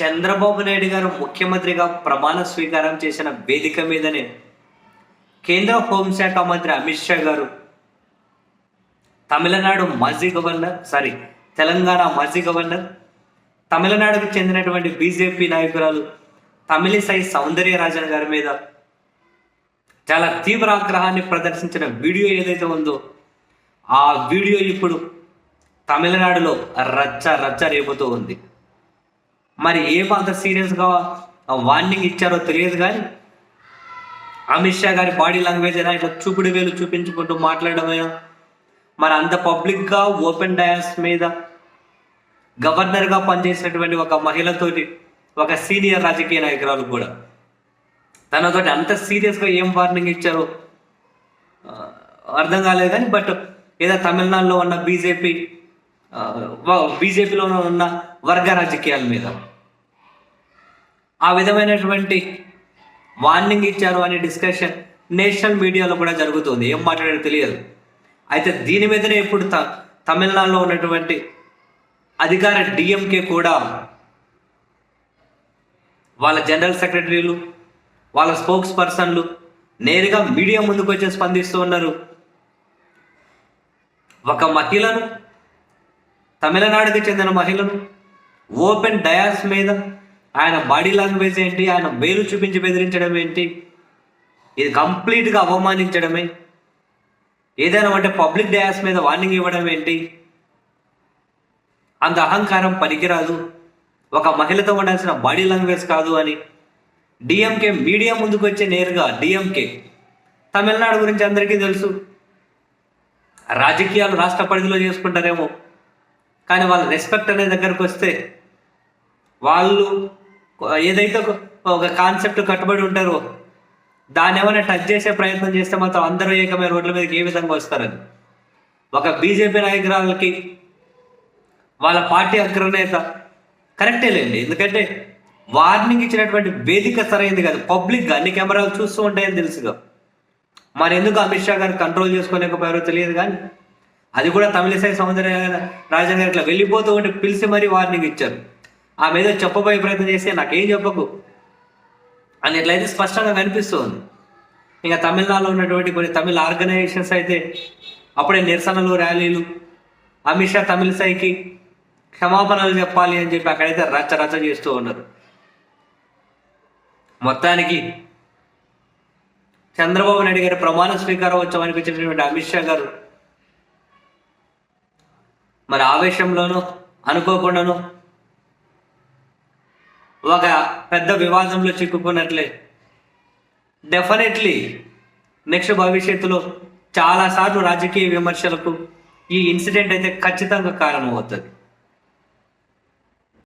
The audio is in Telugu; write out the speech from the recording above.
చంద్రబాబు నాయుడు గారు ముఖ్యమంత్రిగా ప్రమాణ స్వీకారం చేసిన వేదిక మీదనే కేంద్ర హోంశాఖ మంత్రి అమిత్ షా గారు తమిళనాడు మాజీ గవర్నర్ సారీ తెలంగాణ మాజీ గవర్నర్ తమిళనాడుకు చెందినటువంటి బీజేపీ నాయకురాలు తమిళిసై సౌందర్యరాజన్ గారి మీద చాలా తీవ్ర ఆగ్రహాన్ని ప్రదర్శించిన వీడియో ఏదైతే ఉందో ఆ వీడియో ఇప్పుడు తమిళనాడులో రచ్చ రచ్చ రేపుతూ ఉంది. మరి ఏం అంత సీరియస్గా వార్నింగ్ ఇచ్చారో తెలియదు కానీ అమిత్ షా గారి బాడీ లాంగ్వేజ్ అయినా ఇట్లా చూపుడు వేలు చూపించుకుంటూ మాట్లాడమైనా మరి అంత పబ్లిక్గా ఓపెన్ డయాస్ మీద గవర్నర్గా పనిచేసినటువంటి ఒక మహిళతోటి ఒక సీనియర్ రాజకీయ నాయకురాలు కూడా తనతోటి అంత సీరియస్గా ఏం వార్నింగ్ ఇచ్చారో అర్థం కాలేదు కానీ బట్ ఏదో తమిళనాడులో ఉన్న బీజేపీ బీజేపీలో ఉన్న వర్గ రాజకీయాల మీద. ఆ విధమైనటువంటి వార్నింగ్ ఇచ్చారు అనే డిస్కషన్ నేషనల్ మీడియాలో కూడా జరుగుతుంది. ఏం మాట్లాడారో తెలియదు. అయితే దీని మీదనే ఇప్పుడు త తమిళనాడులో ఉన్నటువంటి అధికార డిఎంకే కూడా వాళ్ళ జనరల్ సెక్రటరీలు వాళ్ళ స్పోక్స్ పర్సన్లు నేరుగా మీడియా ముందుకు వచ్చి స్పందిస్తూ ఉన్నారు. ఒక మహిళను తమిళనాడుకి చెందిన మహిళను ఓపెన్ డయాస్ మీద ఆయన బాడీ లాంగ్వేజ్ ఏంటి? ఆయన వేలు చూపించి బెదిరించడం ఏంటి? ఇది కంప్లీట్గా అవమానించడమే. ఏదైనా అంటే పబ్లిక్ డయాస్ మీద వార్నింగ్ ఇవ్వడం ఏంటి? అంత అహంకారం పనికిరాదు. ఒక మహిళతో ఉండాల్సిన బాడీ లాంగ్వేజ్ కాదు అని డిఎంకే మీడియా ముందుకు వచ్చే నేరుగా డిఎంకే తమిళనాడు గురించి అందరికీ తెలుసు. రాజకీయాలు రాష్ట్ర పరిధిలో చేసుకుంటారేమో. కానీ వాళ్ళ రెస్పెక్ట్ అనే దగ్గరకు వస్తే వాళ్ళు ఏదైతే ఒక- ఒక కాన్సెప్ట్ కట్టుబడి ఉంటారో దాన్ని ఏమైనా టచ్ చేసే ప్రయత్నం చేస్తే మాత్రం అందరూ ఏకమైన రోడ్ల మీదకి ఏ విధంగా వస్తారని. ఒక బీజేపీ నాయకురాలకి వాళ్ళ పార్టీ అగ్రనేత కరెక్టే లేండి. ఎందుకంటే వార్నింగ్ ఇచ్చినటువంటి వేదిక సరైంది కాదు. పబ్లిక్గా అన్ని కెమెరాలు చూస్తూ ఉంటాయని తెలుసుగా. మరి ఎందుకు అమిత్ షా గారు కంట్రోల్ చేసుకోలేకపోయారో తెలియదు కానీ అది కూడా తమిళసై సౌందర్య రాజన్ గారు ఇట్లా వెళ్ళిపోతూ ఉంటే పిలిచి మరీ వార్నింగ్ ఇచ్చారు. ఆమె ఏదో చెప్పబోయే ప్రయత్నం చేస్తే నాకేం చెప్పకు. అని ఎట్లయితే స్పష్టంగా కనిపిస్తుంది. ఇంకా తమిళనాడులో ఉన్నటువంటి కొన్ని తమిళ ఆర్గనైజేషన్స్ అయితే అప్పుడే నిరసనలు ర్యాలీలు అమిత్ షా తమిళసైకి క్షమాపణలు చెప్పాలి అని చెప్పి అక్కడైతే రచ్చ రచ్చ చేస్తూ ఉన్నారు. మొత్తానికి చంద్రబాబు నాయుడు గారి ప్రమాణ స్వీకారోత్సవం అనిపించినటువంటి అమిత్ షా గారు మరి ఆవేశంలోనూ అనుకోకుండాను ఒక పెద్ద వివాదంలో చిక్కుకున్నట్లే. డెఫినెట్లీ నెక్స్ట్ భవిష్యత్తులో చాలాసార్లు రాజకీయ విమర్శలకు ఈ ఇన్సిడెంట్ అయితే ఖచ్చితంగా కారణం అవుతుంది